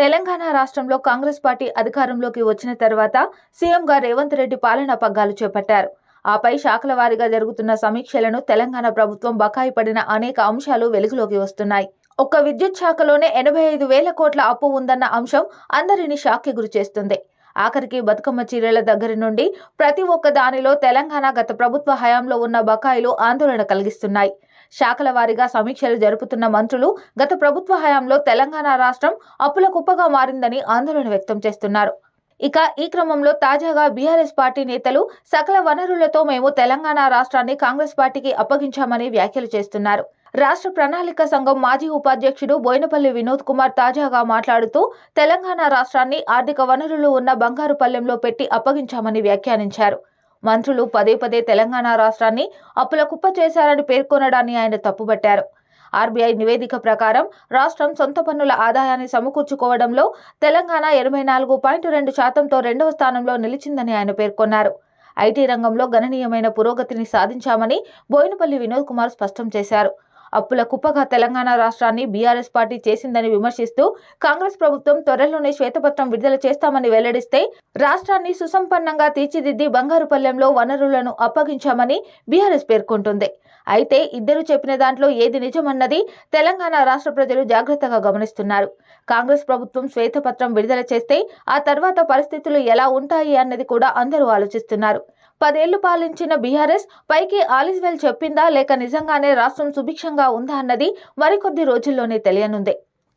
తెలంగాణ రాష్ట్రంలో కాంగ్రెస్ పార్టీ అధికారంలోకి వచ్చిన తర్వాత సీఎంగా రేవంత్ రెడ్డి పాలనా పగ్గాలు చేపట్టారు. ఆపై శాఖల వారీగా జరుగుతున్న సమీక్షలను తెలంగాణ ప్రభుత్వం బకాయి పడిన అనేక అంశాలు వెలుగులోకి వస్తున్నాయి. ఒక్క విద్యుత్ శాఖలోనే ఎనభై ఐదు వేల కోట్ల అప్పు ఉందన్న అంశం అందరినీ షాక్కి గురి చేస్తుంది ఆఖరికి బతుకమ్మ చీరల దగ్గర నుండి ప్రతి ఒక్క దానిలో తెలంగాణ గత ప్రభుత్వ హయాంలో ఉన్న బకాయిలు ఆందోళన కలిగిస్తున్నాయి. శాఖల వారీగా సమీక్షలు జరుపుతున్న మంత్రులు గత ప్రభుత్వ హయాంలో తెలంగాణ రాష్ట్రం అప్పుల కుప్పగా మారిందని ఆందోళన వ్యక్తం చేస్తున్నారు. ఇక ఈ క్రమంలో తాజాగా బీఆర్ఎస్ పార్టీ నేతలు సకల వనరులతో మేము తెలంగాణ రాష్ట్రాన్ని కాంగ్రెస్ పార్టీకి అప్పగించామని వ్యాఖ్యలు చేస్తున్నారు. రాష్ట్ర ప్రణాళిక సంఘం మాజీ ఉపాధ్యక్షుడు బోయినపల్లి వినోద్ కుమార్ తాజాగా మాట్లాడుతూ తెలంగాణ రాష్ట్రాన్ని ఆర్థిక వనరులు ఉన్న బంగారు పల్లెంలో పెట్టి అప్పగించామని వ్యాఖ్యానించారు. మంత్రులు పదే పదే తెలంగాణ రాష్ట్రాన్ని అప్పుల కుప్ప చేశారని పేర్కొనడాన్ని ఆయన తప్పుబట్టారు. ఆర్బీఐ నివేదిక ప్రకారం రాష్ట్రం సొంత పన్నుల ఆదాయాన్ని సమకూర్చుకోవడంలో తెలంగాణ ఎనభై నాలుగు పాయింట్ రెండు శాతంతో రెండవ స్థానంలో నిలిచిందని ఆయన పేర్కొన్నారు. ఐటీ రంగంలో గణనీయమైన పురోగతిని సాధించామని బోయినపల్లి వినోద్ కుమార్ స్పష్టం చేశారు. అప్పుల కుప్పగా తెలంగాణ రాష్ట్రాన్ని బీఆర్ఎస్ పార్టీ చేసిందని విమర్శిస్తూ కాంగ్రెస్ ప్రభుత్వం త్వరలోనే శ్వేతపత్రం విడుదల చేస్తామని వెల్లడిస్తే రాష్ట్రాన్ని సుసంపన్నంగా తీర్చిదిద్ది బంగారుపల్లెంలో వనరులను అప్పగించామని బీఆర్ఎస్ పేర్కొంటుంది. అయితే ఇద్దరు చెప్పిన దాంట్లో ఏది నిజమన్నది తెలంగాణ రాష్ట్ర ప్రజలు జాగ్రత్తగా గమనిస్తున్నారు. కాంగ్రెస్ ప్రభుత్వం శ్వేతపత్రం విడుదల చేస్తే ఆ తర్వాత పరిస్థితులు ఎలా ఉంటాయి అన్నది కూడా అందరూ ఆలోచిస్తున్నారు. పదేళ్ళు పాలించిన బీఆర్ఎస్ పైకి ఆలిజ్వెల్ చెప్పిందా లేక నిజంగానే రాష్ట్రం సుభిక్షంగా ఉందా అన్నది మరికొద్ది రోజుల్లోనే తెలియనుంది.